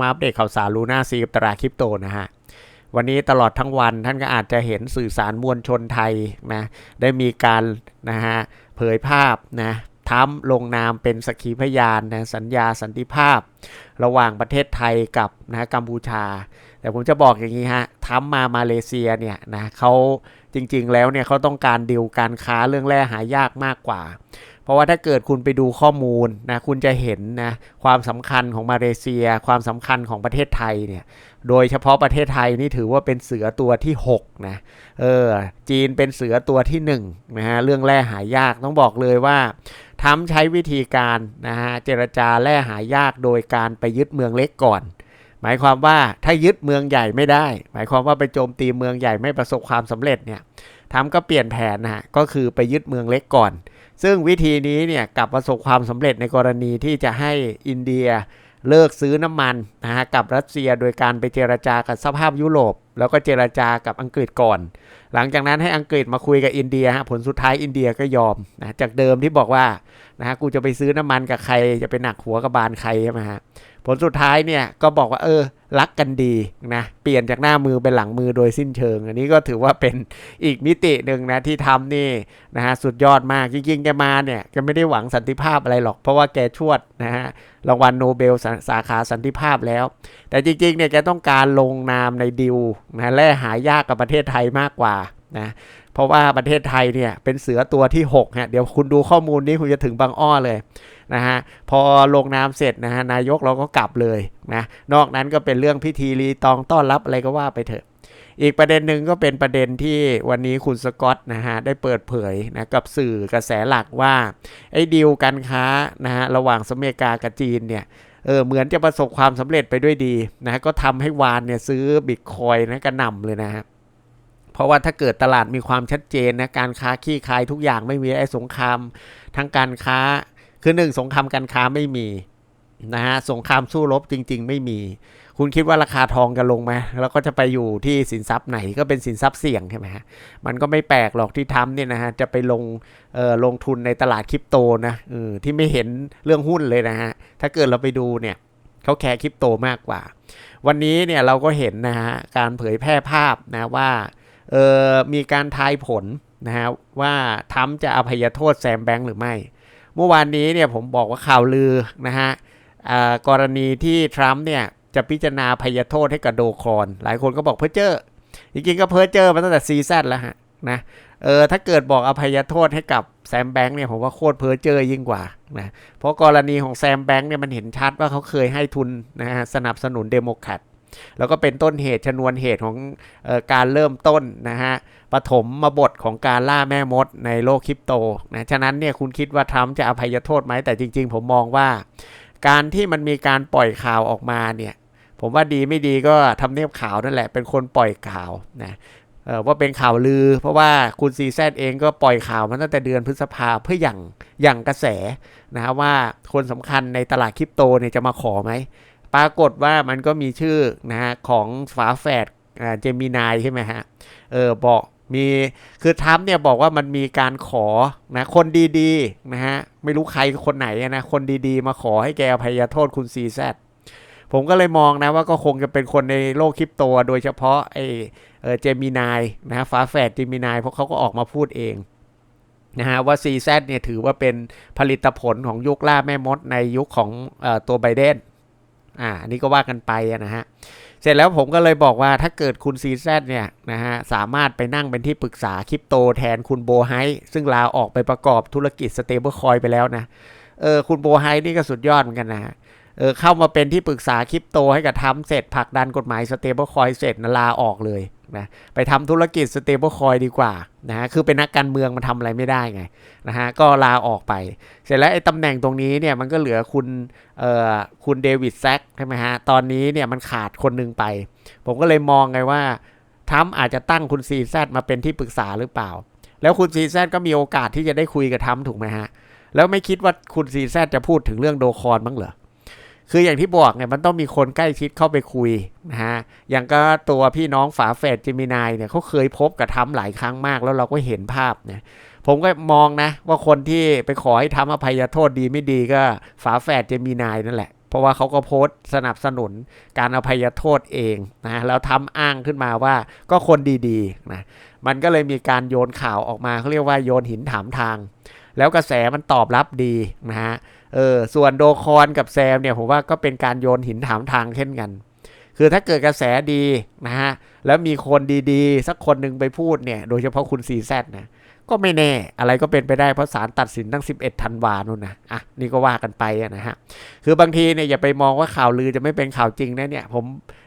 มาอัปเดตข่าวสารลูน่าซีกับตลาคริปโตนะฮะ วันนี้ตลอดทั้งวันท่านก็อาจจะเห็นสื่อสารมวลชนไทยนะได้มีการนะฮะเผยภาพนะทั้มลงนามเป็นสักขีพยานนะสัญญาสันติภาพ ระหว่างประเทศไทยกับนะกัมพูชา แต่ผมจะบอกอย่างนี้ฮะทั้มมามาเลเซียเนี่ยนะเขาจริงๆแล้วเนี่ยเขาต้องการดิวการค้าเรื่องแร่หายากมากกว่า เพราะว่าถ้าเกิดคุณไปดูข้อมูลนะคุณจะเห็นนะความสำคัญของมาเลเซีย ความสำคัญของประเทศไทยเนี่ยโดยเฉพาะประเทศไทยนี่ถือว่าเป็นเสือตัวที่6นะเออจีนเป็นเสือตัวที่1นะฮะเรื่องแร่หายากต้องบอกเลยว่าทำใช้วิธีการนะฮะเจรจาแร่หายากโดยการไปยึดเมืองเล็กก่อนหมายความว่าถ้ายึดเมืองใหญ่ไม่ได้ หมายความว่าไปโจมตีเมืองใหญ่ไม่ประสบความสำเร็จเนี่ยทำก็เปลี่ยนแผนนะฮะก็คือไปยึดเมืองเล็กก่อน ซึ่งวิธีนี้เนี่ยกลับประสบความสำเร็จในกรณีที่จะให้อินเดียเลิกซื้อน้ำมันนะฮะกับรัสเซียโดยการไปเจรจากับสภาพยุโรป แล้วก็เจรจากับอังกฤษก่อน หลังจากนั้นให้อังกฤษมาคุยกับอินเดียฮะผลสุดท้ายอินเดียก็ยอมนะจากเดิมที่บอกว่านะฮะกูจะไปซื้อน้ำมันกับใครจะไปหนักหัวกับบานใครใช่ไหมฮะ ผลสุดท้ายเนี่ยก็บอกว่าเออรักกันดีนะเปลี่ยนจากหน้ามือเป็นหลังมือโดยสิ้นเชิง อันนี้ก็ถือว่าเป็นอีกมิติหนึ่งนะที่ทำนี่นะฮะสุดยอดมากจริงๆแกมาเนี่ยแกไม่ได้หวังสันติภาพอะไรหรอก เพราะว่าแกชวดนะฮะรางวัลโนเบลสสาขาสันติภาพแล้ว แต่จริงๆเนี่ยแกต้องการลงนามในดิวนะแร่หายากกับประเทศไทยมากกว่า นะเพราะว่าประเทศไทยเนี่ยเป็นเสือตัวที่6ฮะเดี๋ยวคุณดูข้อมูลนี้คุณจะถึงบางอ้อเลยนะฮะพอลงนามเสร็จนะฮะนายกเราก็กลับเลยนะนอกนั้นก็เป็นเรื่องพิธีรีตองต้อนรับอะไรก็ว่าไปเถอะ อีกประเด็นหนึ่งก็เป็นประเด็นที่วันนี้คุณสกอตนะฮะได้เปิดเผยนะกับสื่อกระแสหลักว่าไอ้ดีลการค้านะฮะระหว่างสเมกากับจีนเนี่ยเออเหมือนจะประสบความสำเร็จไปด้วยดีนะก็ทำให้วานเนี่ยซื้อบิตคอยนะกระหน่ำเลยนะฮะ เพราะว่าถ้าเกิดตลาดมีความชัดเจนนะการค้าขี้คายทุกอย่างไม่มีไอ้สงครามทั้งการค้าคือหนึ่งสงครามการค้าไม่มีนะฮะสงครามสู้รบจริง ๆ ไม่มี คุณคิดว่าราคาทองจะลงไหมแล้วก็จะไปอยู่ที่สินทรัพย์ไหนก็เป็นสินทรัพย์เสี่ยงใช่ไหมฮะมันก็ไม่แปลกหรอกที่ทำเนี่ยนะฮะจะไปลงเอ่อลงทุนในตลาดคริปโตนะเออที่ไม่เห็นเรื่องหุ้นเลยนะฮะถ้าเกิดเราไปดูเนี่ยเขาแคร์คริปโตมากกว่า วันนี้เนี่ยเราก็เห็นนะฮะการเผยแพร่ภาพนะว่า มีการทายผลนะฮะว่าทำจะอภัยโทษแซมแบงค์หรือไม่ เมื่อวานนี้เนี่ยผมบอกว่าข่าวลือนะฮะกรณีที่ทรัมป์เนี่ยจะพิจารณาพยโทษให้กับโดคอน หลายคนก็บอกเพ้อเจ้อจริงๆก็เพ้อเจ้อมาตั้งแต่ซีซั่นแล้วฮะนะเออถ้าเกิดบอกอภัยโทษให้กับแซมแบงค์เนี่ยผมว่าโคตรเพ้อเจ้อยิ่งกว่านะเพราะกรณีของแซมแบงค์เนี่ยมันเห็นชัดว่าเขาเคยให้ทุนนะฮะสนับสนุนเดโมแครต แล้วก็เป็นต้นเหตุชนวนเหตุของออการเริ่มต้นนะฮะปฐมมาบทของการล่าแม่มดในโลกคริปโตนะฉะนั้นเนี่ยคุณคิดว่าทรัมป์จะอภัยโทษไหมแต่จริง ๆ ผมมองว่า การที่มันมีการปล่อยข่าวออกมาเนี่ยผมว่าดีไม่ดีก็ทำเนียบข่าวนั่นแหละเป็นคนปล่อยข่าวนะว่าเป็นข่าวลือ เพราะว่าคุณซีแซเองก็ปล่อยข่าวมาตั้งแต่เดือนพฤษภาเพื่ออย่างอย่างกระแสนะฮะว่าคนสำคัญในตลาดคริปโตเนี่ยจะมาขอไหม ปรากฏว่ามันก็มีชื่อนะฮะของฝาแฝดเจมินายใช่ไหมฮะ เออบอกมีคือทรัมป์เนี่ยบอกว่ามันมีการขอนะคนดีๆนะฮะไม่รู้ใครคนไหนนะคนดีๆ มาขอให้แกอภัยโทษคุณซีแซผมก็เลยมองนะว่าก็คงจะเป็นคนในโลกคริปโตโดยเฉพาะไอ้เจมินายนะฮะฟ้าแฝดเจมินายเพราะเขาก็ออกมาพูดเองนะฮะว่า CZ เนี่ยถือว่าเป็นผลิตผลของยุคล่าแม่มดในยุคของอตัวไบเดน อ่าอันนี้ก็ว่ากันไปนะฮะเสร็จแล้วผมก็เลยบอกว่าถ้าเกิดคุณซีแซเนี่ยนะฮะสามารถไปนั่งเป็นที่ปรึกษาคริปโตแทนคุณโบไฮซึ่งลาออกไปประกอบธุรกิจสเตเบิลคอยไปแล้วนะเออคุณโบไฮนี่ก็สุดยอดเหมือนกันนะฮะเออเข้ามาเป็นที่ปรึกษาคริปโตให้กับทำเสร็จผลักดันกฎหมายสเตเบิลคอยเสร็จนะลาออกเลย นะไปทำธุรกิจสเตเบิลคอยดีกว่านะฮะคือเป็นนักการเมืองมันทำอะไรไม่ได้ไงนะฮะก็ลาออกไป เสร็จแล้วไอ้ตำแหน่งตรงนี้เนี่ยมันก็เหลือคุณเอ่อคุณเดวิดแซกใช่ไหมฮะตอนนี้เนี่ยมันขาดคนหนึงไป ผมก็เลยมองไงว่าทรัมอาจจะตั้งคุณซีแซมาเป็นที่ปรึกษาหรือเปล่า แล้วคุณซีแซก็มีโอกาสที่จะได้คุยกับทรัมถูกไหมฮะแล้วไม่คิดว่าคุณซีแซจะพูดถึงเรื่องโดคอนบ้างเหรอ คืออย่างที่บอกเนี่ยมันต้องมีคนใกล้ชิดเข้าไปคุยนะฮะอย่างก็ตัวพี่น้องฝาแฝดเจมินายเนี่ยเขาเคยพบกับทรัมป์หลายครั้งมากแล้วเราก็เห็นภาพเนี่ยผมก็มองนะว่าคนที่ไปขอให้ทำอภัยโทษดีไม่ดีก็ฝาแฝดเจมินายนั่นแหละ เพราะว่าเขาก็โพสต์สนับสนุนการอภัยโทษเองนะแล้วทำอ้างขึ้นมาว่าก็คนดีๆนะมันก็เลยมีการโยนข่าวออกมาเขาเรียกว่าโยนหินถามทาง แล้วกระแสมันตอบรับดีนะฮะเออส่วนโดคอนกับแซมเนี่ยผมว่าก็เป็นการโยนหินถามทางเช่นกัน คือถ้าเกิดกระแสดีนะฮะแล้วมีคนดีๆ สักคนหนึ่งไปพูดเนี่ยโดยเฉพาะคุณซีแซดนะก็ไม่แน่อะไรก็เป็นไปได้เพราะศาลตัดสินตั้ง 11ธันวานู่นนะอะนี่ก็ว่ากันไปนะฮะคือบางทีเนี่ยอย่าไปมองว่าข่าวลือจะไม่เป็นข่าวจริงนะเนี่ยผม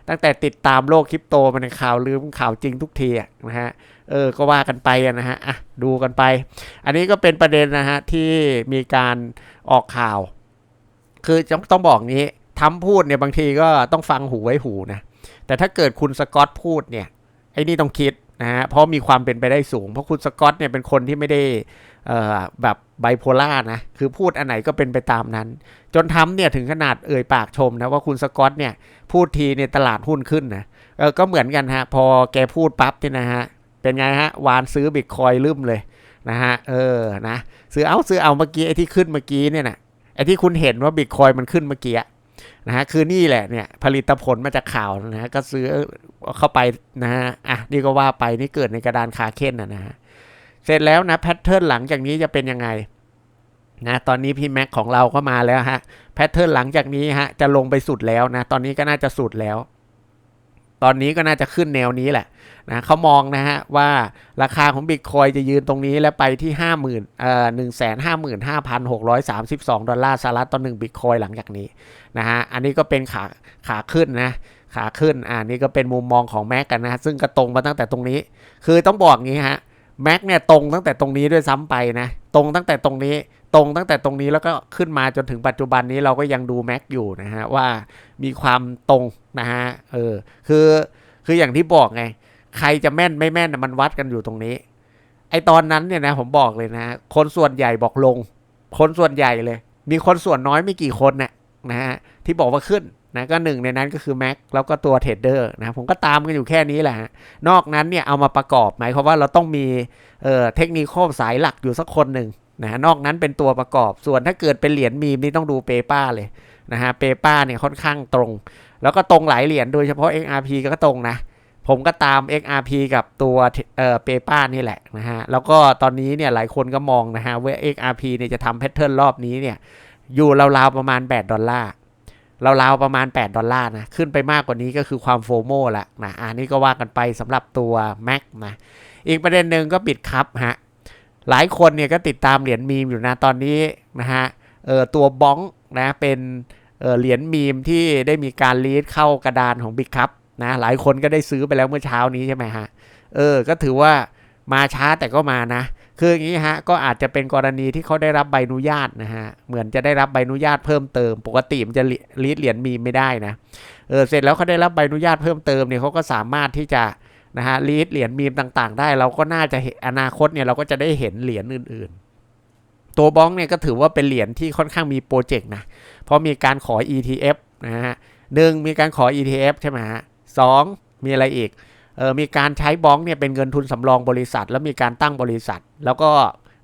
ตั้งแต่ติดตามโลกคริปโตมันข่าวลือมันข่าวจริงทุกทีนะฮะ เออก็ว่ากันไปนะฮะอะดูกันไป อันนี้ก็เป็นประเด็นนะฮะที่มีการออกข่าว คือต้องต้องบอกงี้ทำพูดเนี่ยบางทีก็ต้องฟังหูไว้หูนะแต่ถ้าเกิดคุณสกอตพูดเนี่ยไอ้นี่ต้องคิดนะฮะเพราะมีความเป็นไปได้สูง เพราะคุณสกอตเนี่ยเป็นคนที่ไม่ได้แบบไบโพล่านะคือพูดอันไหนก็เป็นไปตามนั้น จนทำเนี่ยถึงขนาดเอ่ยปากชมนะว่าคุณสกอตเนี่ยพูดทีเนี่ยตลาดหุ้นขึ้นนะก็เหมือนกันฮะพอแกพูดปั๊บเนี่ยนะฮะ เป็นไงฮะ วานซื้อบิตคอยลืมเลยนะฮะ เออ นะ ซื้อเอาซื้อเอาเมื่อกี้ไอ้ที่ขึ้นเมื่อกี้เนี่ยนะไอ้ที่คุณเห็นว่าบิตคอยมันขึ้นเมื่อกี้นะฮะ คือนี่แหละเนี่ย ผลิตผลมาจากข่าวนะฮะ ก็ซื้อเข้าไปนะฮะ อะ นี่ก็ว่าไปนี่เกิดในกระดานคาเค้นนะนะฮะ เสร็จแล้วนะแพทเทิร์นหลังจากนี้จะเป็นยังไงนะตอนนี้พี่แม็กของเราก็มาแล้วฮะ แพทเทิร์นหลังจากนี้ฮะ จะลงไปสุดแล้วนะ ตอนนี้ก็น่าจะสุดแล้ว ตอนนี้ก็น่าจะขึ้นแนวนี้แหละนะเขามองนะฮะว่าราคาของบิตคอยจะยืนตรงนี้แล้วไปที่ห้าหมื่นเอ่อหนึ่งแสนห้าหมื่นห้าพันหกร้อยสามสิบสองดอลลาร์สหรัฐต่อหนึ่งบิตคอยหลังจากนี้นะฮะอันนี้ก็เป็นขาขาขึ้นนะขาขึ้นอ่านี่ก็เป็นมุมมองของแม็กกันนะ ซึ่งก็ตรงมาตั้งแต่ตรงนี้ คือต้องบอกงี้ฮะแม็กเนี่ยตรงตั้งแต่ตรงนี้ด้วยซ้ำไปนะ ตรงตั้งแต่ตรงนี้ ตรงตั้งแต่ตรงนี้แล้วก็ขึ้นมาจนถึงปัจจุบันนี้เราก็ยังดูแม็กอยู่นะฮะว่ามีความตรงนะฮะเออคือคืออย่างที่บอกไง ใครจะแม่นไม่แม่นมันวัดกันอยู่ตรงนี้ ไอตอนนั้นเนี่ยนะผมบอกเลยนะ คนส่วนใหญ่บอกลง คนส่วนใหญ่เลย มีคนส่วนน้อยไม่กี่คนนะนะฮะที่บอกว่าขึ้นนะก็หนึ่งในนั้นก็คือแม็กแล้วก็ตัวเทรดเดอร์นะผมก็ตามกันอยู่แค่นี้แหละฮะนอกนั้นเนี่ยเอามาประกอบหมายความว่าเราต้องมีเอ่อเทคนิคสายหลักอยู่สักคนหนึ่ง นะนอกนั้นเป็นตัวประกอบส่วนถ้าเกิดเป็นเหรียญมีมนี่ต้องดูเปป้าเลยนะฮะเปป้าเนี่ยค่อนข้างตรง แล้วก็ตรงหลายเหรียญโดยเฉพาะ XRP ก็ตรงนะ ผมก็ตาม XRP กับตัวเอ่อเปป้านี่แหละนะฮะแล้วก็ตอนนี้เนี่ยหลายคนก็มองนะฮะว่า XRP เนี่ยจะทำแพทเทิร์นรอบนี้เนี่ยอยู่ราวๆประมาณ 8 ดอลลาร์ราวๆประมาณ 8 ดอลลาร์นะ ขึ้นไปมากกว่านี้ก็คือความโฟโมละนะอันนี้ก็ว่ากันไปสำหรับตัว Mac นะ อีกประเด็นหนึ่งก็ปิดครับฮะ หลายคนเนี่ยก็ติดตามเหรียญมีมอยู่นะตอนนี้นะฮะเออตัวบ้องนะเป็นเหรียญมีมที่ได้มีการลีดเข้ากระดานของบิ๊กคัพนะหลายคนก็ได้ซื้อไปแล้วเมื่อเช้านี้ใช่ไหมฮะเออก็ถือว่ามาช้าแต่ก็มานะ คืออย่างนี้ฮะก็อาจจะเป็นกรณีที่เขาได้รับใบอนุญาตนะฮะเหมือนจะได้รับใบอนุญาตเพิ่มเติม ปกติมันจะรีดเหรียญมีมไม่ได้นะเออเสร็จแล้วเขาได้รับใบอนุญาตเพิ่มเติมเนี่ยเขาก็สามารถที่จะ นะฮะรีดเหรียญมีมต่างๆ ได้ เราก็น่าจะเห็นอนาคตเนี่ยเราก็จะได้เห็นเหรียญอื่นๆ ตัวบ้องเนี่ยก็ถือว่าเป็นเหรียญที่ค่อนข้างมีโปรเจกต์นะเพราะมีการขอ ETF นะฮะหนึ่งมีการขอ ETF ใช่ไหมฮะสองมีอะไรอีกเออมีการใช้บ้องเนี่ยเป็นเงินทุนสำรองบริษัท แล้วมีการตั้งบริษัท แล้วก็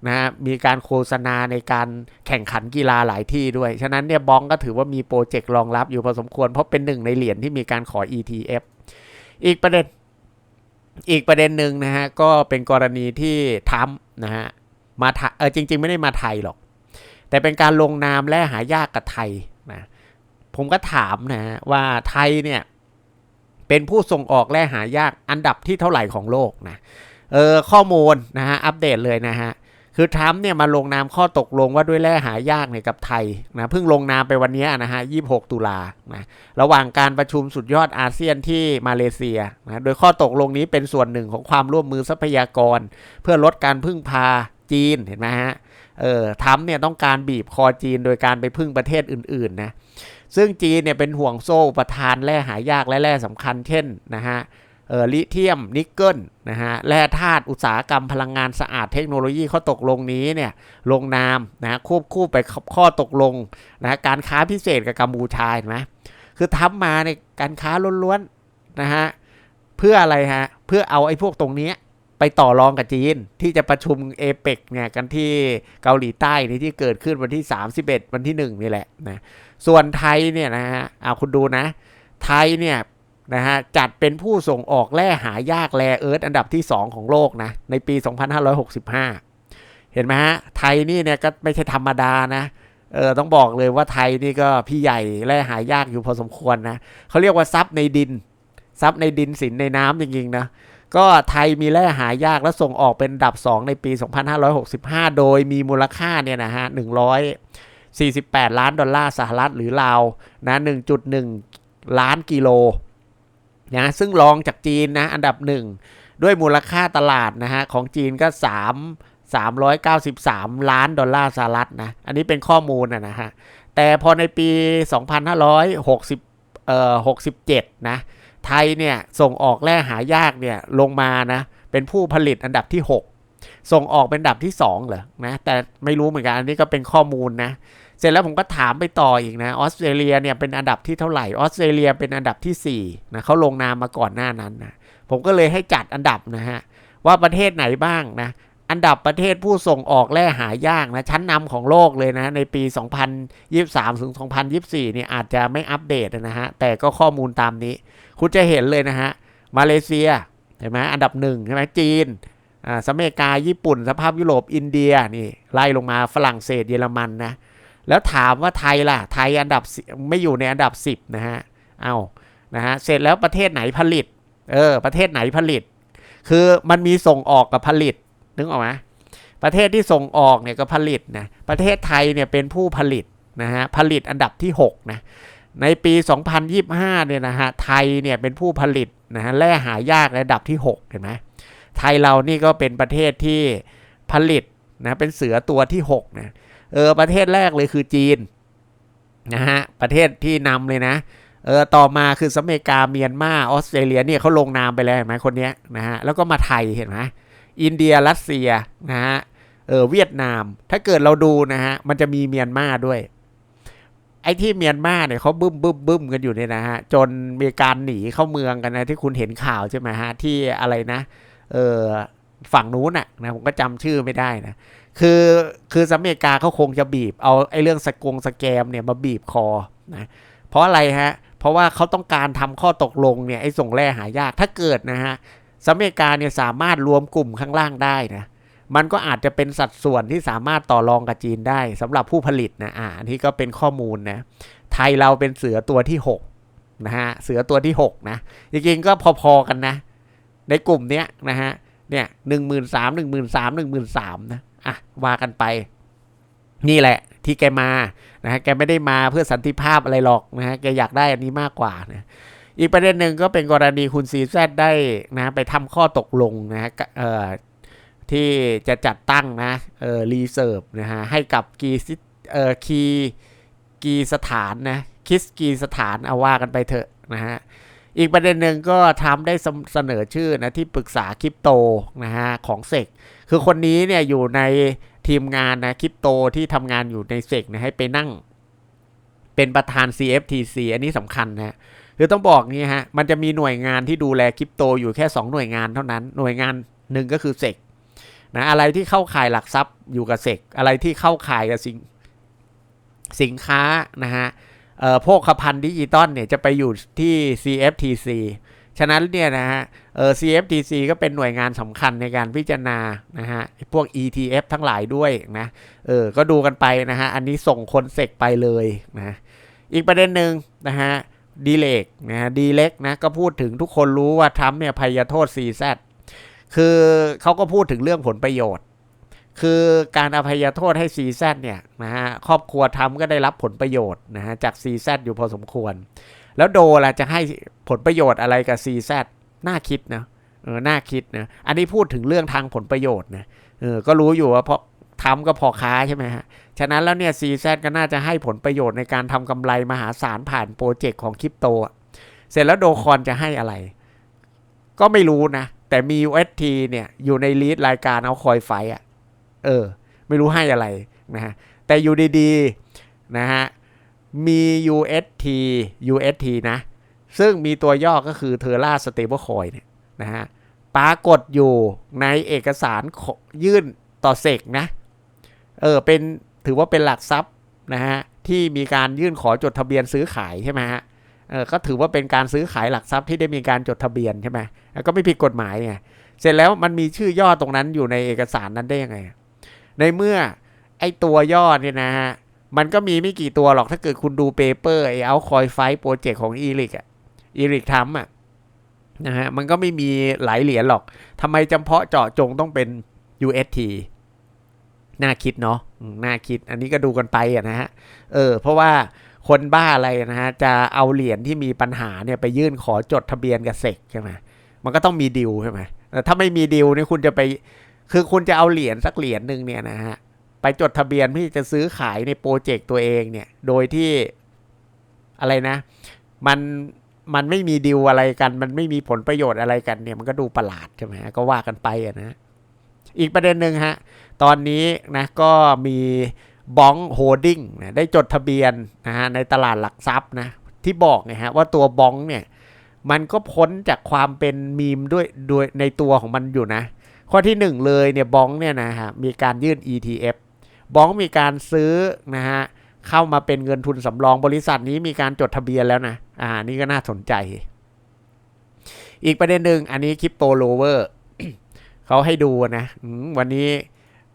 นะฮะมีการโฆษณาในการแข่งขันกีฬาหลายที่ด้วย ฉะนั้นเนี่ยบ้องก็ถือว่ามีโปรเจกต์รองรับอยู่พอสมควร เพราะเป็นหนึ่งในเหรียญที่มีการขอ ETF อีกประเด็น อีกประเด็นหนึ่งนะฮะก็เป็นกรณีที่ทำนะฮะมาเออจริง ๆ ไม่ได้มาไทยหรอก แต่เป็นการลงนามและหายากกับไทยนะผมก็ถามนะฮะว่าไทยเนี่ยเป็นผู้ส่งออกแล่หายากอันดับที่เท่าไหร่ของโลกนะเออข้อมูลนะฮะอัปเดตเลยนะฮะ คือทรัมป์เนี่ยมาลงนามข้อตกลงว่าด้วยแร่หายากเนี่ยกับไทยนะเพิ่งลงนามไปวันนี้นะฮะ 26 ตุลานะระหว่างการประชุมสุดยอดอาเซียนที่มาเลเซียนะโดยข้อตกลงนี้เป็นส่วนหนึ่งของความร่วมมือทรัพยากร เพื่อลดการพึ่งพาจีนเห็นไหมฮะเออทรัมป์เนี่ยต้องการบีบคอจีนโดยการไปพึ่งประเทศอื่นๆนะซึ่งจีนเนี่ยเป็นห่วงโซ่ประทานแร่หายากและแร่สำคัญเช่นนะฮะ ลิเทียมนิกเกิลนะฮะแร่ธาตุอุตสาหกรรมพลังงานสะอาดเทคโนโลยีข้อตกลงนี้เนี่ยลงนามนะควบคู่ไปข้อตกลงนะการค้าพิเศษกับกัมพูชาเห็นไหมคือทำมาในการค้าล้วนๆนะฮะเพื่ออะไรฮะเพื่อเอาไอ้พวกตรงนี้ไปต่อรองกับจีนที่จะประชุมเอเปกเนี่ยกันที่เกาหลีใต้นี่ที่เกิดขึ้นวันที่ 31 วันที่ 1 นี่แหละนะส่วนไทยเนี่ยนะฮะเอาคุณดูนะ ไทยเนี่ย นะฮะจัดเป็นผู้ส่งออกแร่หายากแร่เอิร์ธอันดับที่ 2 ของโลกนะในปี 2565 เห็นไหมฮะไทยนี่เนี่ยก็ไม่ใช่ธรรมดานะเออต้องบอกเลยว่าไทยนี่ก็พี่ใหญ่แร่หายากอยู่พอสมควรนะเขาเรียกว่าซับในดินซับในดินสินในน้ำจริงๆนะก็ไทยมีแร่หายากและส่งออกเป็นอันดับ 2 ในปี 2565 โดยมีมูลค่าเนี่ยนะฮะ 148 ล้านดอลลาร์สหรัฐหรือราวนะ 1.1 ล้านกิโล นะซึ่งรองจากจีนนะอันดับหนึ่งด้วยมูลค่าตลาดนะฮะของจีนก็ 3 393 ล้านดอลลาร์สหรัฐนะอันนี้เป็นข้อมูลนะนะฮะแต่พอในปี 2560เอ่อ67 นะไทยเนี่ยส่งออกแร่หายากเนี่ยลงมานะเป็นผู้ผลิตอันดับที่ 6 ส่งออกเป็นอันดับที่2เหรอนะแต่ไม่รู้เหมือนกันอันนี้ก็เป็นข้อมูลนะ เสร็จแล้วผมก็ถามไปต่ออีกนะออสเตรเลียเนี่ยเป็นอันดับที่เท่าไหร่ออสเตรเลียเป็นอันดับที่4นะเขาลงนามมาก่อนหน้านั้นนะผมก็เลยให้จัดอันดับนะฮะว่าประเทศไหนบ้างนะอันดับประเทศผู้ส่งออกแร่หายากนะชั้นนำของโลกเลยนะในปี 2023 ถึง 2024 เนี่ยอาจจะไม่อัปเดตนะฮะแต่ก็ข้อมูลตามนี้ คุณจะเห็นเลยนะฮะมาเลเซียเห็นไหมอันดับหนึ่งใช่ไหมจีนอ่าสเมริกาญี่ปุ่น สภาพยุโรปอินเดียนี่ไล่ลงมาฝรั่งเศสเยอรมันนะ แล้วถามว่าไทยล่ะ ไทยอันดับไม่อยู่ในอันดับ 10 นะฮะ เอานะฮะ เสร็จแล้วประเทศไหนผลิต เออ ประเทศไหนผลิต คือมันมีส่งออกกับผลิต นึกออกไหมประเทศที่ส่งออกเนี่ยก็ผลิตนะ ประเทศไทยเนี่ยเป็นผู้ผลิตนะฮะ ผลิตอันดับที่ 6 นะ ในปี 2025 เนี่ยนะฮะ ไทยเนี่ยเป็นผู้ผลิตนะฮะ แร่หายากระดับที่ 6 เห็นไหมไทยเรานี่ก็เป็นประเทศที่ผลิตนะ เป็นเสือตัวที่ 6 นะ เออประเทศแรกเลยคือจีนนะฮะประเทศที่นำเลยนะเออต่อมาคือสเมริกาเมียนมาออสเตรเลียเนี่ยเขาลงนามไปแล้วเห็นไหมคนเนี้ยนะฮะแล้วก็มาไทยเห็นไหมอินเดียรัสเซียนะฮะเออเวียดนาม ถ้าเกิดเราดูนะฮะมันจะมีเมียนมาด้วย ไอ้ที่เมียนมาเนี่ยเขาบึ้มบึ้มบึ้มกันอยู่เนี่ยนะฮะจนมีการหนีเข้าเมืองกันนะที่คุณเห็นข่าวใช่ไหมฮะที่อะไรนะเออฝั่งนู้นน่ะนะผมก็จำชื่อไม่ได้นะ คือคือสหรัฐอเมริกาเขาคงจะบีบเอาไอ้เรื่องสกงสแกมเนี่ยมาบีบคอนะเพราะอะไรฮะ เพราะว่าเขาต้องการทำข้อตกลงเนี่ยไอ้ส่งแร่หายากถ้าเกิดนะฮะสหรัฐอเมริกาเนี่ยสามารถรวมกลุ่มข้างล่างได้นะมันก็อาจจะเป็นสัดส่วนที่สามารถต่อรองกับจีนได้สำหรับผู้ผลิตนะอ่าอันนี้ก็เป็นข้อมูลนะไทยเราเป็นเสือตัวที่6นะฮะเสือตัวที่6นะจริงๆก็พอๆกันนะ ในกลุ่มเนี้ยนะฮะเนี่ยหนึ่งหมื่นสามหนึ่งหมื่นสามหนึ่งหมื่นสามนะ อะว่ากันไป นี่แหละ ที่แกมานะฮะแกไม่ได้มาเพื่อสันติภาพอะไรหรอกนะฮะแกอยากได้อันนี้มากกว่านะอีกประเด็นหนึ่งก็เป็นกรณีคุณซีแซดได้นะไปทำข้อตกลงนะฮะเอ่อที่จะจัดตั้งนะเออรีเซิร์ฟนะฮะให้กับกีซิเอ่อคีกีสถานนะคิสกีสถานเอาว่ากันไปเถอะนะฮะอีกประเด็นหนึ่งก็ทำได้เสนอชื่อนะที่ปรึกษาคริปโตนะฮะของเซก คือคนนี้เนี่ยอยู่ในทีมงานนะคริปโตที่ทำงานอยู่ในเซกนะให้ไปนั่ง เป็นประธาน CFTC อันนี้สำคัญนะคือต้องบอกงี้ฮะ มันจะมีหน่วยงานที่ดูแลคริปโตอยู่แค่ 2 หน่วยงานเท่านั้น หน่วยงานหนึ่งก็คือเซกนะอะไรที่เข้าข่ายหลักทรัพย์อยู่กับเซกอะไรที่เข้าข่ายกับสินสินค้านะฮะเอ่อพวกขพันธ์ดิจิตอลเนี่ยจะไปอยู่ที่ CFTC ฉะนั้นเนี่ยนะฮะเออ CFTC ก็เป็นหน่วยงานสำคัญในการพิจารณานะฮะพวก ETF ทั้งหลายด้วยนะเออก็ดูกันไปนะฮะอันนี้ส่งคนเซกไปเลยนะอีกประเด็นหนึ่งนะฮะดีเล็กนะฮะดีเล็กนะก็พูดถึงทุกคนรู้ว่าทรัมป์เนี่ยพยโทษ CZ คือเขาก็พูดถึงเรื่องผลประโยชน์ คือการอภัยโทษให้ CZ เนี่ยนะฮะครอบครัวทำก็ได้รับผลประโยชน์นะฮะจาก CZ อยู่พอสมควร แล้วโดล่ะจะให้ผลประโยชน์อะไรกับ CZ น่าคิดนะเออน่าคิดนะอันนี้พูดถึงเรื่องทางผลประโยชน์นะเออก็รู้อยู่ว่าเพราะทำก็พอค้าใช่ไหมฮะ ฉะนั้นแล้วเนี่ย CZ ก็น่าจะให้ผลประโยชน์ในการทำกำไรมหาศาลผ่านโปรเจกต์ของคริปโต เสร็จแล้วโดคอนจะให้อะไร ก็ไม่รู้นะ แต่มี UST เนี่ยอยู่ในลีดรายการเอาคอยไฟอะ เออ ไม่รู้ให้อะไรนะฮะ แต่อยู่ดีๆนะฮะ มี UST UST นะ ซึ่งมีตัวย่อก็คือ Terra Stablecoin เนี่ยนะฮะปรากฏอยู่ในเอกสารยื่นต่อเสกนะ เออเป็นถือว่าเป็นหลักทรัพย์นะฮะที่มีการยื่นขอจดทะเบียนซื้อขายใช่ไหมฮะเออก็ถือว่าเป็นการซื้อขายหลักทรัพย์ที่ได้มีการจดทะเบียนใช่ไหมแล้วก็ไม่ผิดกฎหมายไงเสร็จแล้วมันมีชื่อย่อตรงนั้นอยู่ในเอกสารนั้นได้ยังไง ในเมื่อไอ้ตัวย่อเนี่ยนะฮะ มันก็มีไม่กี่ตัวหรอกถ้าเกิดคุณดูเปเปอร์ไอเอาคอยไฟโปรเจกต์ของอีริกอะอีริกทำอะนะฮะมันก็ไม่มีหลายเหรียญหรอกทำไมจำเพาะเจาะจงต้องเป็น UST น่าคิดเนาะน่าคิด อันนี้ก็ดูกันไปอะนะฮะ เออ เพราะว่าคนบ้าอะไรนะฮะ จะเอาเหรียญที่มีปัญหาเนี่ยไปยื่นขอจดทะเบียนกับเซกใช่ไหมมันก็ต้องมีดิวใช่ไหมถ้าไม่มีดิวเนี่ยคุณจะไป คือคุณจะเอาเหรียญสักเหรียญหนึ่งเนี่ยนะฮะ ไปจดทะเบียนที่จะซื้อขายในโปรเจกต์ตัวเองเนี่ย โดยที่อะไรนะ มันมันไม่มีดิวอะไรกัน มันไม่มีผลประโยชน์อะไรกันเนี่ย มันก็ดูประหลาดใช่ไหมก็ว่ากันไปอะนะอีกประเด็นหนึ่งฮะ ตอนนี้นะก็มีบ้องโฮดดิ้งนะได้จดทะเบียนนะฮะในตลาดหลักทรัพย์นะที่บอกไงฮะว่าตัวบ้องเนี่ย มันก็พ้นจากความเป็นมีมด้วยด้วยในตัวของมันอยู่นะ ข้อที่หนึ่งเลยเนี่ยบ้องเนี่ยนะฮะมีการยื่น ETF บ้องมีการซื้อนะฮะเข้ามาเป็นเงินทุนสำรองบริษัทนี้มีการจดทะเบียนแล้วนะ อ่า นี่ก็น่าสนใจ อีกประเด็นหนึ่งอันนี้คริปโตโลเวอร์เขาให้ดูนะวันนี้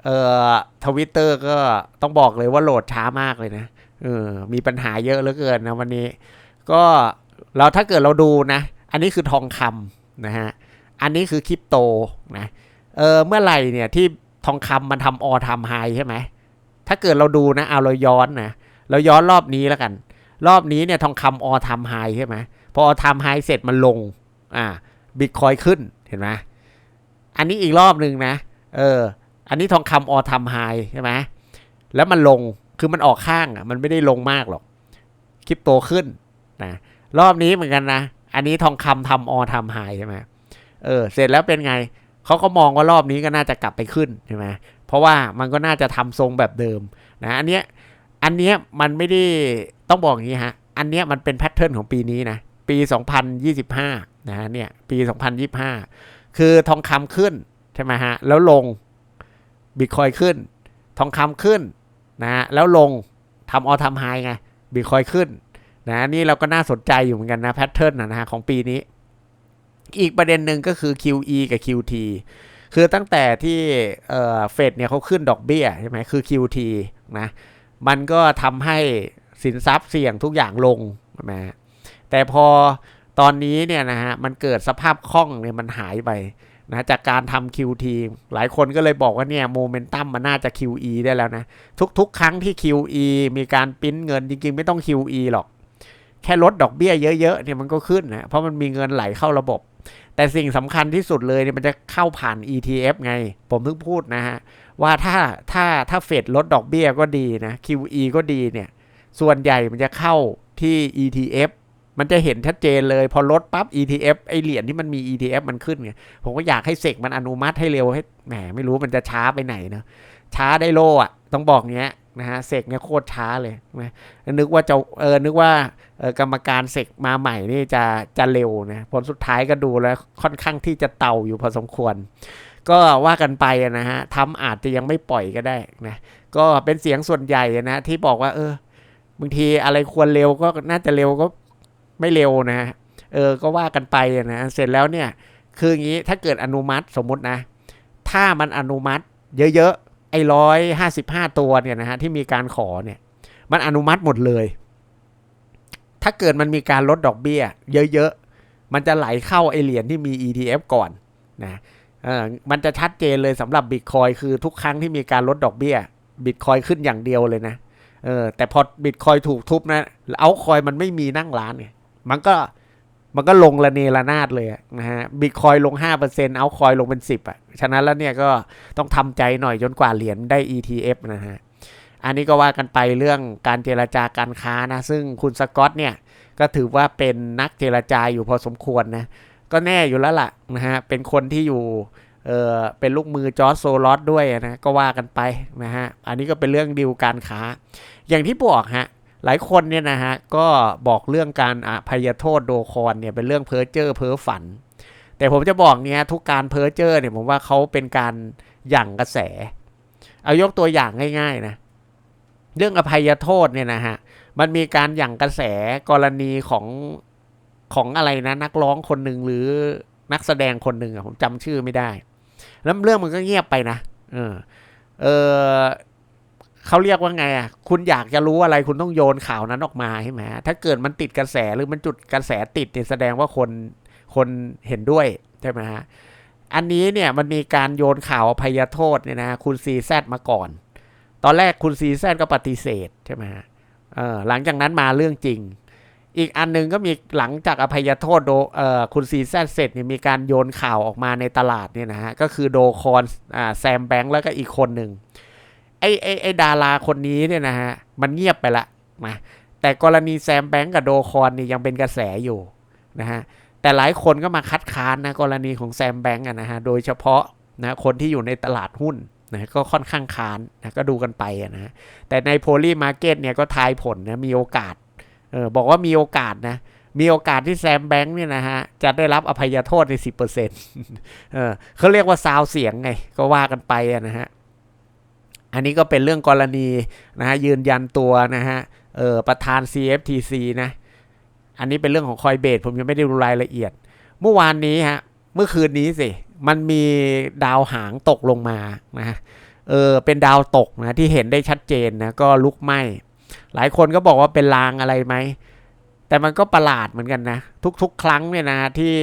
เอ่อทวิตเตอร์ก็ต้องบอกเลยว่าโหลดช้ามากเลยนะเออมีปัญหาเยอะเหลือเกินนะวันนี้ ก็เราถ้าเกิดเราดูนะ อันนี้คือทองคำนะฮะ อันนี้คือคริปโตนะ เออเมื่อไหร่เนี่ยที่ทองคำมันทำออทำไฮใช่ไหม ถ้าเกิดเราดูนะเอาเราย้อนนะเราย้อนรอบนี้แล้วกัน รอบนี้เนี่ยทองคำออทำไฮใช่ไหมพอออทำไฮเสร็จมันลงอ่าบิตคอยขึ้นเห็นไหมอันนี้อีกรอบหนึ่งนะเอออันนี้ทองคำออทำไฮใช่ไหมแล้วมันลงคือมันออกข้างอะมันไม่ได้ลงมากหรอกคริปโตขึ้นนะรอบนี้เหมือนกันนะ อันนี้ทองคำทำออทำไฮใช่ไหมเออเสร็จแล้วเป็นไงเขาก็มองว่ารอบนี้ก็น่าจะกลับไปขึ้นใช่ไหม เพราะว่ามันก็น่าจะทำทรงแบบเดิมนะอันเนี้ยอันเนี้ยมันไม่ได้ต้องบอกอย่างนี้ฮะอันเนี้ยมันเป็นแพทเทิร์นของปีนี้นะปี 2025นะเนี่ยปี 2025 คือทองคำขึ้นใช่ไหมฮะแล้วลงบิตคอยขึ้น ทองคำขึ้นนะฮะแล้วลงทำออทำไฮไงบิตคอยขึ้นนะนี่เราก็น่าสนใจอยู่เหมือนกันนะแพทเทิร์นนะฮะของปีนี้ อีกประเด็นหนึ่งก็คือ QE กับ QT คือตั้งแต่ที่เฟดเนี่ยเขาขึ้นดอกเบี้ยใช่ไหมคือ QT นะ มันก็ทำให้สินทรัพย์เสี่ยงทุกอย่างลงนะฮะแต่พอตอนนี้เนี่ยนะฮะ มันเกิดสภาพคล่องเนี่ยมันหายไปนะจากการทำ QT หลายคนก็เลยบอกว่าเนี่ยโมเมนตัมมันน่าจะ QE ได้แล้วนะ ทุกๆ ครั้งที่ QE มีการปริ้นเงินจริงๆ ไม่ต้อง QE หรอก แค่ลดดอกเบี้ยเยอะๆเนี่ยมันก็ขึ้นนะเพราะมันมีเงินไหลเข้าระบบ แต่สิ่งสำคัญที่สุดเลยเนี่ยมันจะเข้าผ่าน ETF ไง ผมเพิ่งพูดนะฮะ ว่าถ้าถ้าถ้าเฟดลดดอกเบี้ยก็ดีนะ QE ก็ดีเนี่ย ส่วนใหญ่มันจะเข้าที่ ETF มันจะเห็นชัดเจนเลย พอลดปั๊บ ETF ไอเหรียญที่มันมี ETF มันขึ้นไงผมก็อยากให้เสกมันอนุมัติให้เร็วให้แหมไม่รู้มันจะช้าไปไหนเนะ ช้าได้โลอะ ต้องบอกเงี้ยนะฮะเสกเนี่ยโคตรช้าเลยนะนึกว่าจะเออนึกว่าเออกรรมการเสกมาใหม่นี่จะจะเร็วนะผลสุดท้ายก็ดูแล้วค่อนข้างที่จะเต่าอยู่พอสมควร ก็ว่ากันไปนะฮะทำอาจจะยังไม่ปล่อยก็ได้นะก็เป็นเสียงส่วนใหญ่นะที่บอกว่า เออบางทีอะไรควรเร็วก็น่าจะเร็วก็ไม่เร็วนะเออก็ว่ากันไปนะเสร็จแล้วเนี่ย คืออย่างนี้ถ้าเกิดอนุมัติสมมตินะ ถ้ามันอนุมัติเยอะๆ ไอ้ร้อยห้าสิบห้าตัวเนี่ยนะฮะที่มีการขอเนี่ย มันอนุมัติหมดเลย ถ้าเกิดมันมีการลดดอกเบี้ย เยอะๆ มันจะไหลเข้าไอเหรียญที่มี ETF ก่อนนะเออมันจะชัดเจนเลยสำหรับบิตคอยคือทุกครั้งที่มีการลดดอกเบี้ยบิตคอยขึ้นอย่างเดียวเลยนะเออแต่พอบิตคอยถูกทุบนะเอาคอยมันไม่มีนั่งร้านไงมันก็ มันก็ลงระเนระนาดเลยนะฮะบิตคอยลง 5%เอาคอยลงเป็น 10อะฉะนั้นแล้วเนี่ยก็ต้องทำใจหน่อยจนกว่าเหรียญได้ ETF นะฮะอันนี้ก็ว่ากันไปเรื่องการเจรจาการค้านะ ซึ่งคุณสกอตเนี่ย ก็ถือว่าเป็นนักเจรจาอยู่พอสมควรนะ ก็แน่อยู่แล้วล่ะนะฮะเป็นคนที่อยู่เออเป็นลูกมือจอร์จโซลอสด้วยนะก็ว่ากันไปนะฮะอันนี้ก็เป็นเรื่องดีลการค้า อย่างที่บอกฮะ หลายคนเนี่ยนะฮะก็บอกเรื่องการอภัยโทษโดคอนเนี่ยเป็นเรื่องเพ้อเจ้อเพ้อฝัน แต่ผมจะบอกเนี้ยทุกการเพ้อเจ้อเนี่ยผมว่าเขาเป็นการหยั่งกระแส เอายกตัวอย่างง่าย ๆนะเรื่องอภัยโทษเนี่ยนะฮะมันมีการหยั่งกระแสกรณีของของอะไรนะ นักร้องคนหนึ่งหรือนักแสดงคนหนึ่งอะผมจำชื่อไม่ได้ แล้วเรื่องมันก็เงียบไปนะเออเออ เขาเรียกว่าไงอะคุณอยากจะรู้อะไรคุณต้องโยนข่าวนั้นออกมาใช่ไหมถ้าเกิดมันติดกระแสหรือมันจุดกระแสติดเนี่ยแสดงว่าคนคนเห็นด้วยใช่ไหมฮะอันนี้เนี่ยมันมีการโยนข่าวอภัยโทษเนี่ยนะคุณซีแซดมาก่อน ตอนแรกคุณซีแซดก็ปฏิเสธใช่ไหมฮะเออหลังจากนั้นมาเรื่องจริง อีกอันหนึงก็มีหลังจากอภัยโทษโดเอ่อคุณซีแซดเสร็จเนี่ยมีการโยนข่าวออกมาในตลาดเนี่ยนะฮะก็คือโดคอนอ่าแซมแบงค์แล้วก็อีกคนหนึ่ง ไอ้ไอ้ไอ้ดาราคนนี้เนี่ยนะฮะ มันเงียบไปละนะแต่กรณีแซมแบงค์กับโดคอนนี่ยังเป็นกระแสอยู่นะฮะ แต่หลายคนก็มาคัดค้านนะกรณีของแซมแบงก์นะฮะ โดยเฉพาะนะคนที่อยู่ในตลาดหุ้นนะก็ค่อนข้างค้านนะก็ดูกันไปนะฮะแต่ในโพลีมาร์เก็ตเนี่ยก็ทายผลนะมีโอกาสเออบอกว่ามีโอกาสนะมีโอกาสที่แซมแบงก์เนี่ยนะฮะ จะได้รับอภัยโทษในสิบเปอร์เซ็นต์เออเขาเรียกว่าซาวเสียงไง ก็ว่ากันไปนะฮะ อันนี้ก็เป็นเรื่องกรณีนะฮะยืนยันตัวนะฮะเออประธาน CFTC นะ อันนี้เป็นเรื่องของคอยเบสผมยังไม่ได้ดูรายละเอียด เมื่อวานนี้ฮะเมื่อคืนนี้สิ มันมีดาวหางตกลงมานะเออเป็นดาวตกนะที่เห็นได้ชัดเจนนะก็ลุกไหมหลายคนก็บอกว่าเป็นลางอะไรไหม แต่มันก็ประหลาดเหมือนกันนะ ทุกๆ ครั้งเนี่ยนะที่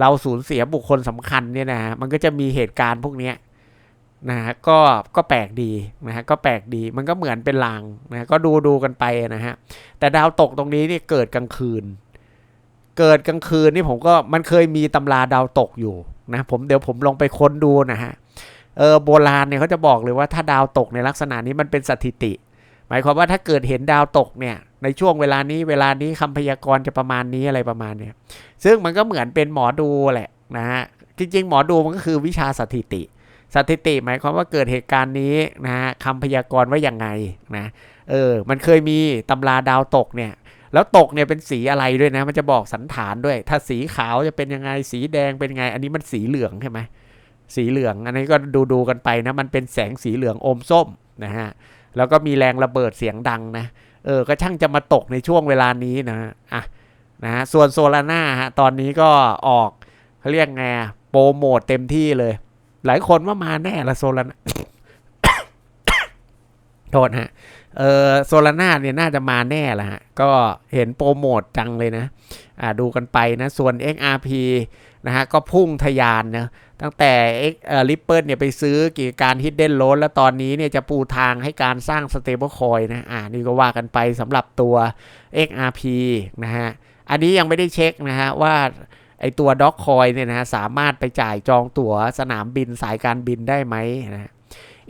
เราสูญเสียบุคคลสำคัญเนี่ยนะมันก็จะมีเหตุการณ์พวกเนี้ย นะฮะก็ก็แปลกดีนะฮะก็แปลกดีมันก็เหมือนเป็นลางนะะก็ดูดูกันไปนะฮะแต่ดาวตกตรงนี้นี่เกิดกลางคืน เกิดกลางคืนนี่ผมก็มันเคยมีตำราดาวตกอยู่นะผมเดี๋ยวผมลองไปค้นดูนะฮะเออโบราณเนี่ยเขาจะบอกเลยว่าถ้าดาวตกในลักษณะนี้มันเป็นสถิติ หมายความว่าถ้าเกิดเห็นดาวตกเนี่ยในช่วงเวลานี้เวลานี้คำพยากรณ์จะประมาณนี้อะไรประมาณเนี้ยซึ่งมันก็เหมือนเป็นหมอดูแหละนะฮะจริงๆ หมอดูมันก็คือวิชาสถิติ สถิติหมายความว่าเกิดเหตุการณ์นี้นะฮะคำพยากรณ์ว่าอย่างไงนะเออมันเคยมีตำราดาวตกเนี่ยแล้วตกเนี่ยเป็นสีอะไรด้วยนะ มันจะบอกสันฐานด้วย ถ้าสีขาวจะเป็นยังไงสีแดงเป็นไง อันนี้มันสีเหลืองใช่ไหมสีเหลือง อันนี้ก็ดูดูกันไปนะมันเป็นแสงสีเหลืองอมส้มนะฮะแล้วก็มีแรงระเบิดเสียงดังนะเออก็ช่างจะมาตกในช่วงเวลานี้นะอะนะฮะส่วนโซลาร่าฮะตอนนี้ก็ออกเขาเรียกไงโปรโมทเต็มที่เลย หลายคนว่ามาแน่ละโซลาร่าโทษฮะ เออโซลาร่าเนี่ยน่าจะมาแน่ละฮะ ก็เห็นโปรโมทจังเลยนะ อ่าดูกันไปนะ ส่วน XRP นะฮะ ก็พุ่งทะยานนะตั้งแต่ X เอ่อ Ripple เนี่ยไปซื้อกิจการ Hidden Loan แล้วตอนนี้เนี่ยจะปูทางให้การสร้าง Stable Coin นะ อ่า นี่ก็ว่ากันไปสำหรับตัว XRP นะฮะ อันนี้ยังไม่ได้เช็คนะฮะว่า ไอตัวด็อกคอยเนี่ยนะฮะสามารถไปจ่ายจองตั๋วสนามบินสายการบินได้ไหมนะ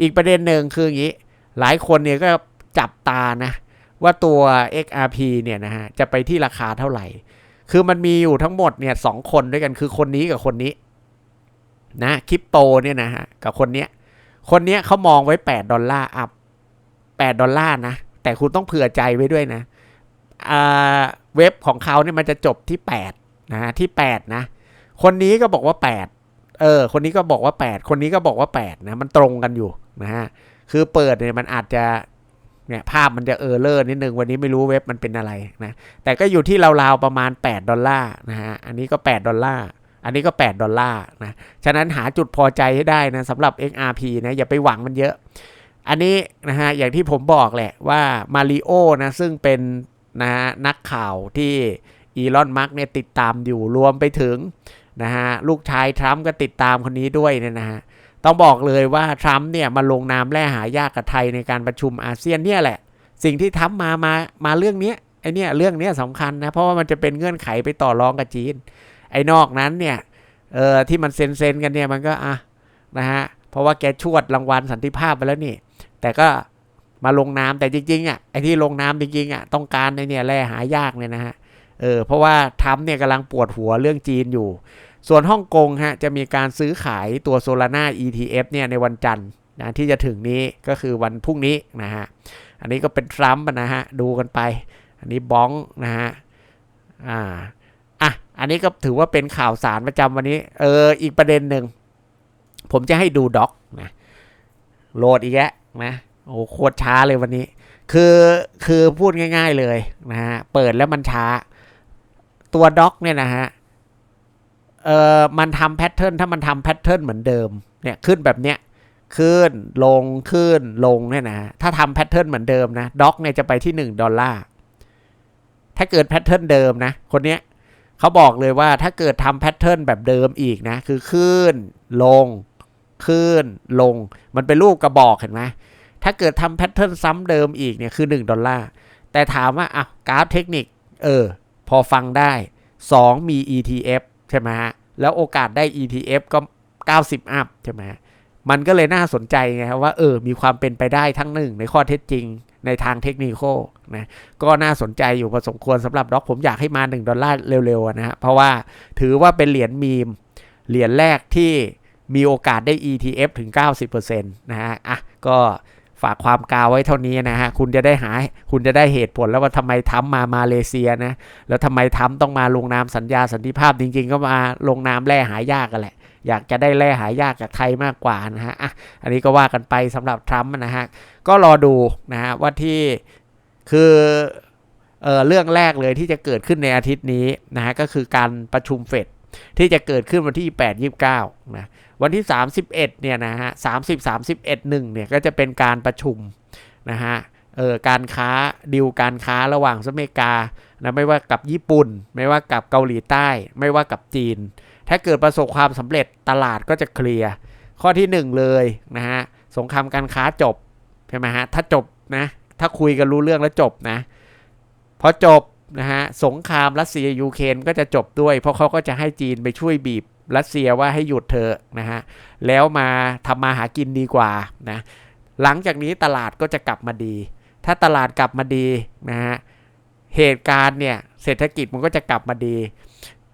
อีกประเด็นหนึ่งคืออย่างนี้ หลายคนเนี่ยก็จับตานะว่าตัว XRP เนี่ยนะฮะจะไปที่ราคาเท่าไหร่ คือมันมีอยู่ทั้งหมดเนี่ยสองคนด้วยกันคือคนนี้กับคนนี้นะคริปโตเนี่ยนะฮะกับคนเนี้ยคนเนี้ยเขามองไว้ 8 ดอลลาร์อัพ8ดอลลาร์นะ แต่คุณต้องเผื่อใจไว้ด้วยนะเว็บของเขาเนี่ยมันจะจบที่ 8 นะฮะที่ 8 นะ คนนี้ก็บอกว่า 8 เออ คนนี้ก็บอกว่า 8 คนนี้ก็บอกว่า 8 นะ มันตรงกันอยู่นะฮะ คือเปิดเนี่ยมันอาจจะเนี่ยภาพมันจะเออเลอร์นิดนึงวันนี้ไม่รู้เว็บมันเป็นอะไรนะ แต่ก็อยู่ที่ราวๆประมาณ 8 ดอลลาร์นะฮะ อันนี้ก็ 8 ดอลลาร์ อันนี้ก็ 8 ดอลลาร์นะ ฉะนั้นหาจุดพอใจให้ได้นะสำหรับ XRP นะอย่าไปหวังมันเยอะ อันนี้นะฮะอย่างที่ผมบอกแหละว่ามาริโอนะซึ่งเป็นนะฮะนักข่าวที่ อีลอนมัสเนี่ยติดตามอยู่รวมไปถึงนะฮะลูกชายทรัมป์ก็ติดตามคนนี้ด้วยเนี่ยนะฮะต้องบอกเลยว่าทรัมป์เนี่ยมาลงนามแล่หายากกับไทยในการประชุมอาเซียนเนี่ยแหละ สิ่งที่ทำมามามาเรื่องนี้ไอเนี่ยเรื่องนี้สำคัญนะเพราะว่ามันจะเป็นเงื่อนไขไปต่อรองกับจีน ไอ้นอกนั้นเนี่ยเออที่มันเซ็นเซ็นกันเนี่ยมันก็อะนะฮะเพราะว่าแกชวดรางวัลสันติภาพไปแล้วนี่ แต่ก็มาลงนามแต่จริงๆอะไอ้ที่ลงนามจริงๆอะต้องการในเนี่ยแร่หายากเนี่ยนะฮะ เออเพราะว่าทรัมป์เนี่ยกำลังปวดหัวเรื่องจีนอยู่ ส่วนฮ่องกงฮะจะมีการซื้อขายตัวโซลาร่า ETF เนี่ยในวันจันทร์นะที่จะถึงนี้ก็คือวันพรุ่งนี้นะฮะอันนี้ก็เป็นทรัมป์นะฮะดูกันไป อันนี้บ้องนะฮะอ่าอะอันนี้ก็ถือว่าเป็นข่าวสารประจำวันนี้เอออีกประเด็นหนึ่งผมจะให้ดูด็อกนะโหลดอีกแล้วนะโอ้โหโคตรช้าเลยวันนี้ คือคือพูดง่าย ๆเลยนะฮะเปิดแล้วมันช้า ตัวด็อกเนี่ยนะฮะเออมันทำแพทเทิร์นถ้ามันทำแพทเทิร์นเหมือนเดิมเนี่ยขึ้นแบบเนี้ยขึ้นลงขึ้นลงเนี่ยนะถ้าทำแพทเทิร์นเหมือนเดิมนะด็อกเนี่ยจะไปที่ 1 ดอลลาร์ถ้าเกิดแพทเทิร์นเดิมนะคนเนี้ยเขาบอกเลยว่าถ้าเกิดทำแพทเทิร์นแบบเดิมอีกนะคือขึ้นลงขึ้นลงมันเป็นรูปกระบอกเห็นไหมถ้าเกิดทำแพทเทิร์นซ้ำเดิมอีกเนี่ยคือ 1 ดอลลาร์แต่ถามว่าอะกราฟเทคนิคเออ พอฟังได้ 2 มี ETF ใช่ไหมฮะ แล้วโอกาสได้ ETF ก็ 90 อัพใช่ไหมมันก็เลยน่าสนใจไงครับว่าเออมีความเป็นไปได้ทั้งหนึ่งในข้อเท็จจริงในทางเทคนิคนะก็น่าสนใจอยู่พอสมควรสำหรับด็อกผมอยากให้มา 1 ดอลลาร์เร็วๆนะฮะเพราะว่าถือว่าเป็นเหรียญมีม เหรียญแรกที่มีโอกาสได้ ETF ถึง 90%นะฮะอะก็ ฝากความกาวไว้เท่านี้นะฮะ คุณจะได้หา คุณจะได้เหตุผลแล้วว่าทำไมทำมามาเลเซียนะ แล้วทำไมทำต้องมาลงนามสัญญาสันติภาพจริง ๆ ก็มาลงนามแร่หายากกันแหละ อยากจะได้แร่หายากจากไทยมากกว่านะฮะอะอันนี้ก็ว่ากันไปสำหรับทรัมป์นะฮะ ก็รอดูนะฮะว่าที่คือเออเรื่องแรกเลยที่จะเกิดขึ้นในอาทิตย์นี้นะฮะก็คือการประชุมเฟด ที่จะเกิดขึ้นวันที่ 8 29นะวันที่ 31เนี่ยนะฮะ30 31 1เนี่ยก็จะเป็นการประชุมนะฮะเออการค้าดิวการค้าระหว่างสหรัฐอเมริกานะไม่ว่ากับญี่ปุ่น ไม่ว่ากับเกาหลีใต้ ไม่ว่ากับจีน ถ้าเกิดประสบความสำเร็จตลาดก็จะเคลียร์ข้อที่ 1 เลยนะฮะสงครามการค้าจบใช่ไหมฮะถ้าจบนะถ้าคุยกันรู้เรื่องแล้วจบนะพอจบ นะฮะสงครามรัสเซียยูเครนก็จะจบด้วย เพราะเขาก็จะให้จีนไปช่วยบีบรัสเซียว่าให้หยุดเถอะนะฮะแล้วมาทำมาหากินดีกว่านะหลังจากนี้ตลาดก็จะกลับมาดี ถ้าตลาดกลับมาดีนะฮะเหตุการณ์เนี่ยเศรษฐกิจมันก็จะกลับมาดี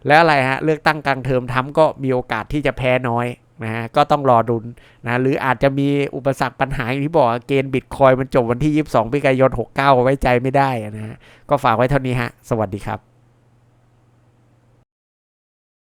แล้วอะไรฮะเลือกตั้งกลางเทอมทำก็มีโอกาสที่จะแพ้น้อยนะฮะก็ต้องรอดุลนะหรืออาจจะมีอุปสรรคปัญหาอย่างที่บอกเกณฑ์บิตคอยมันจบวันที่ 22พฤศจิกายน69 ไว้ใจไม่ได้นะฮะก็ฝากไว้เท่านี้ฮะ สวัสดีครับ